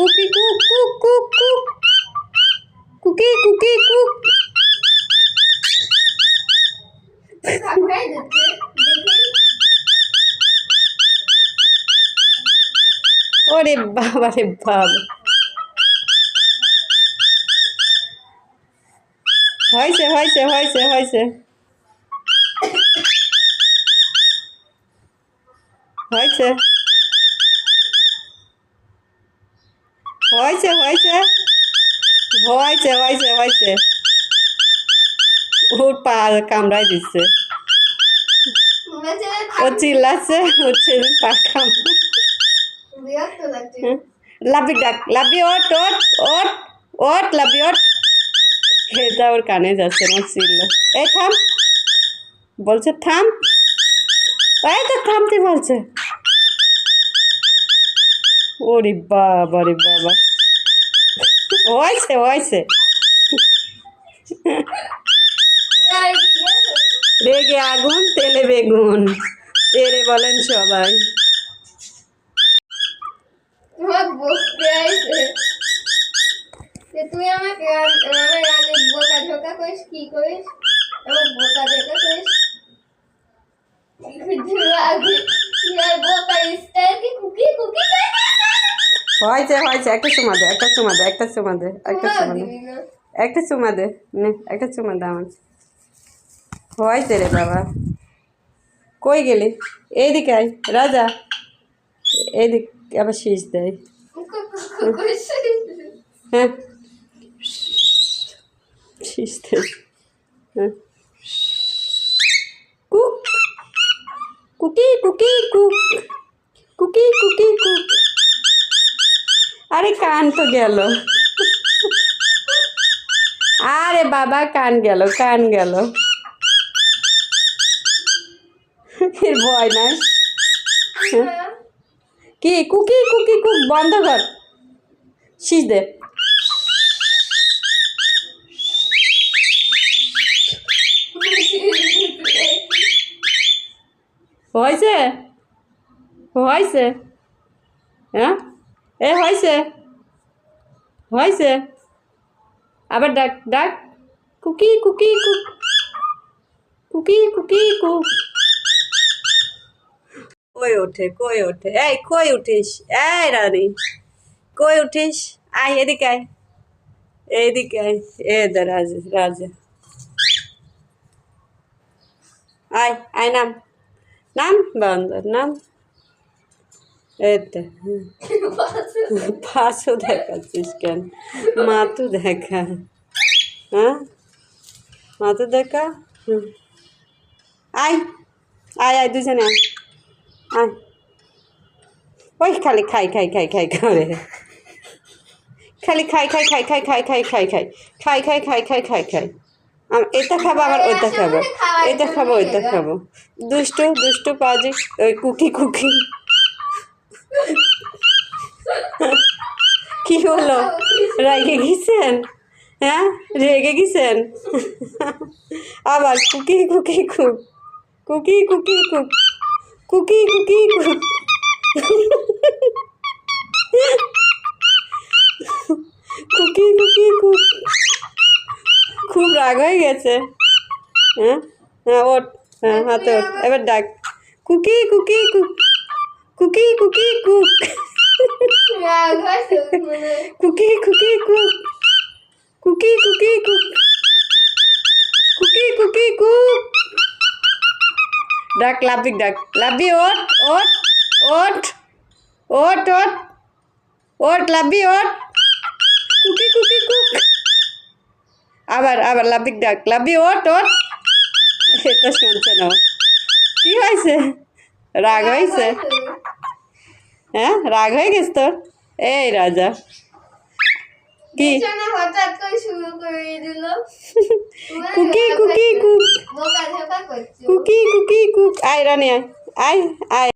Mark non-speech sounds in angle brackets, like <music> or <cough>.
Cookie, cook cook cook cook. Cookie cookie, cook. ওরে বাবা রে বাবা হয়েছে হয়েছে হয়েছে হয়েছে হয়েছে হয়েছে হয়েছে। হয়েছে হয়েছে হয়েছে। ওর পা কামড়াই দিচ্ছে। ও চিল্লাচ্ছে হচ্ছে পা কামড়ায়। বিরক্ত লাগছে লাভি ডাক লাভি ওট ওট ওট ওট লাভি ওট এটা ওর কানে যাচ্ছে না ছিল এই থাম। বলছে, থাম। এই তো থামতে বলছে। ওরে বাবা, রে বাবা। হয়েছে হয়েছে। রেগে আগুন, তেলে বেগুন। তেলে বলেন সবাই। করিস, কি করিস? বোকা ঝোকা করিস? বোকা হয়েছে হয়েছে। একটা চুমা দে একটা চুমা দে একটা চুমা দে একটা চুমা দে। একটা চুমা দে নে একটা চুমা দে আমার হয়েছে রে বাবা। কই গেলি? এইদিকে আয় রাজা। এইদিক আবার শীষ দেয়। হ্যাঁ। শীষ দেয়। হ্যাঁ। কুক। কুকি কুকি কুক। কুকি কুকি কুক। আরে কান তো গেল। আরে বাবা, কান গেল কান গেল। ভয় নাই কি, কুকি কুকি, কুক, বন্ধ কর। শীষ দে। হয়েছে? হয়েছে। হ্যাঁ? এ, হয়েছে। হয়েছে। আবার ডাক ডাক। কুকি কুকি কুক কুকি কুকি কুক কই ওঠে কই ওঠে? এই, কই উঠিস? এই, রানী। কই উঠিস? আয়, এদিকে আয়। এইদিকে আয়। এ, দে, রাজা রাজা। আয় আয়, নাম। নাম বান্দর নাম। এটা পাশও দেখাচ্ছিস কেন মাথু দেখা হ্যাঁ মাথু দেখা হুম। আয় আয় আয় দুজনে আয় আয় ওই খালি খাই খাই খাই খাই করে খালি খাই খাই খাই খাই খাই খাই খাই খাই খাই খাই খাই খাই খাই খাই এটা খাব আবার ওইটা খাব এটা খাব ওইটা খাব দুষ্টু দুষ্টু পাজি ওই কুকি কুকি কি হলো? রেগে গেছেন? হ্যাঁ? রেগে গেছেন? আবার কুকি কুকি, কুক। কুকি কুকি, কুক। কুকি কুকি, কুক। কুকি কুকি, কুক। খুব রাগ হয়ে গেছে। হ্যাঁ? হ্যাঁ ওট হ্যাঁ হাতে ওট এবার ডাক। কুকি কুকি, কুক। कुकी कुकी कुक कुकी कुकी कुक कुकी कुकी कुक कुकी कुकी कुक डक लाभी डक। लाभी ओट ओट ओट ओट ओट। ओट लाभी ओट। कुकी कुकी कुक আবার আবার লাভিক ডাক লাভি ওট ওট এটা শুনছে না কি হয়েছে রাগ হয়েছে হ্যাঁ রাগ হয়ে গেছ তোর? এই রাজা। কি? হঠাৎ করে শুরু করে দিল। <laughs> কুকি কুকি কুক। কুকি কুকি কুক। আয় রানি আয়। আয় আয়।